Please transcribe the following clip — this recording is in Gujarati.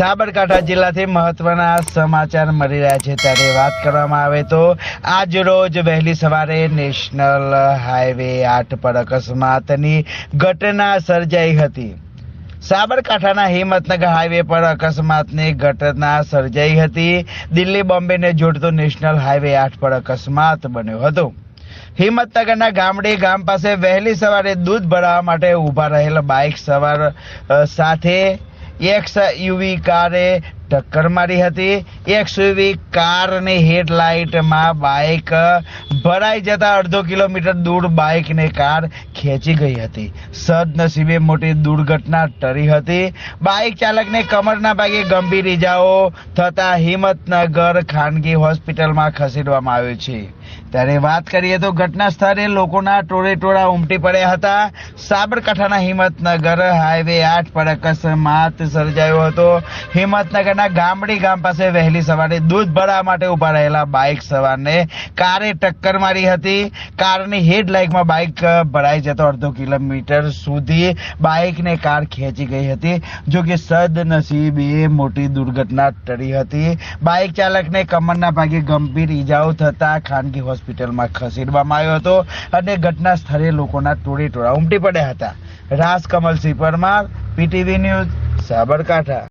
સાબરકાંઠા જિલ્લાથી મહત્વના સમાચાર મળી રહ્યા છે. ત્યારે વાત કરવામાં આવે તો આજ રોજ વહેલી સવારે નેશનલ હાઈવે આઠ પર અકસ્માતની ઘટના સર્જાઈ હતી. સાબરકાંઠાના હિંમતનગર હાઈવે પર અકસ્માતની ઘટના સર્જાઈ હતી. દિલ્હી બોમ્બેને જોડતો નેશનલ હાઈવે આઠ પર અકસ્માત બન્યો હતો. હિંમતનગરના ગામડે ગામ પાસે વહેલી સવારે દૂધ ભરાવા માટે ઊભા રહેલ બાઇક સવાર સાથે એક્સ યુવી કારે ટક્કર મારી હતી. એક્સ યુવી કારની હેડલાઇટમાં બાઇક ભરાઈ જતા અડધો કિલોમીટર દૂર બાઇકને કાર ખેંચી ગઈ હતી. સદનસીબે મોટી દુર્ઘટના ટળી હતી. બાઇક ચાલકને કમરના ભાગે ગંભીર ઈજાઓ થતાં હિંમતનગર ખાનગી હોસ્પિટલમાં ખસેડવામાં આવ્યો છે. ત્યારે વાત કરીએ તો ઘટના સ્થળે લોકોના ટોળે ટોળા ઉમટી પડ્યા હતા. સાબરકાંઠાના હિંમતનગર હાઈવે આઠ પર અકસ્માત સર્જાયો હતો. હિંમતનગરના ગામડી ગામ પાસે વહેલી સવારે દૂધ ભરાવા માટે ઊભા રહેલા બાઇક સવારને કારે ટક્કર મારી હતી. કારની હેડલાઇટમાં બાઇક ભરાઈ જતો અડધો કિલોમીટર સુધી બાઇકને કાર ખેંચી ગઈ હતી, જો કે સદનસીબે મોટી દુર્ઘટના ટળી હતી. બાઇક ચાલકને કમરના ભાગે ગંભીર ઈજાઓ થતા ખાનગી હોસ્પિટલમાં ખસેડવામાં આવ્યો હતો અને ઘટના સ્થળે લોકોના ટોળે ટોળા ઉમટી પડ્યા હતા. રાસ કમલસિંહ પરમાર, પીટીવી ન્યૂઝ, સાબરકાંઠા.